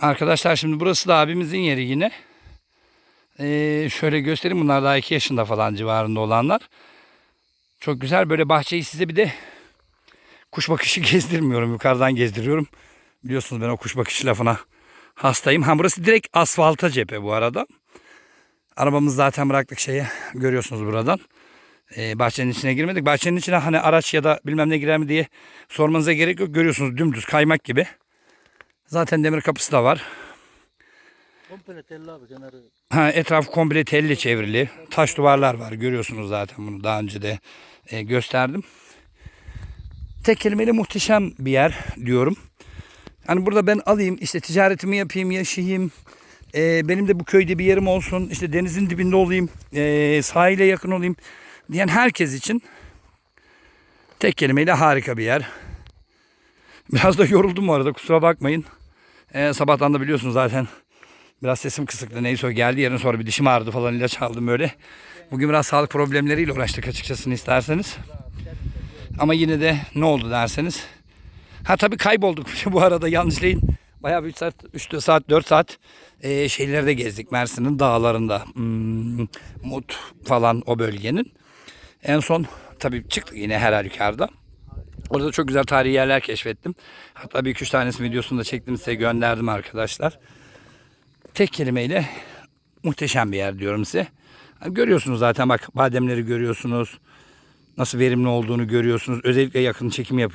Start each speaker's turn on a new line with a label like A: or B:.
A: Arkadaşlar şimdi burası da abimizin yeri yine. Ee, şöyle göstereyim bunlar daha 2 yaşında falan civarında olanlar. Çok güzel böyle bahçeyi size bir de kuş bakışı gezdirmiyorum. Yukarıdan gezdiriyorum. Biliyorsunuz ben o kuş bakışı lafına hastayım. Ha burası direkt asfalta cephe bu arada. Arabamız zaten bıraktık şeye görüyorsunuz buradan. Ee, bahçenin içine girmedik. Bahçenin içine hani araç ya da bilmem ne girer mi diye sormanıza gerek yok. Görüyorsunuz dümdüz kaymak gibi. Zaten demir kapısı da var.
B: Komple telli abi kenarı.
A: Ha, etraf komple telli çevrili. Taş duvarlar var. Görüyorsunuz zaten bunu daha önce de e, gösterdim. Tek kelimeyle muhteşem bir yer diyorum. Hani burada ben alayım işte ticaretimi yapayım yaşayayım. E, benim de bu köyde bir yerim olsun. işte denizin dibinde olayım. E, sahile yakın olayım. Diyen herkes için tek kelimeyle harika bir yer. Biraz da yoruldum bu arada kusura bakmayın. E, sabahtan da biliyorsunuz zaten Biraz sesim kısıktı. Neyse o geldi yarın sonra bir dişim ağrıdı falan ilaç aldım öyle. Bugün biraz sağlık problemleriyle uğraştık açıkçası isterseniz. Ama yine de ne oldu derseniz. Ha tabii kaybolduk bu arada yanlışlayın. Bayağı bir 3 saat, 3 saat 4 saat e, şeylerde gezdik Mersin'in dağlarında. Hmm, Mut falan o bölgenin. En son tabii çıktık yine her halükarda. Orada çok güzel tarihi yerler keşfettim. Hatta bir iki üç tanesi videosunu da çektim size gönderdim arkadaşlar tek kelimeyle muhteşem bir yer diyorum size. Görüyorsunuz zaten bak bademleri görüyorsunuz. Nasıl verimli olduğunu görüyorsunuz. Özellikle yakın çekim yapıyorum.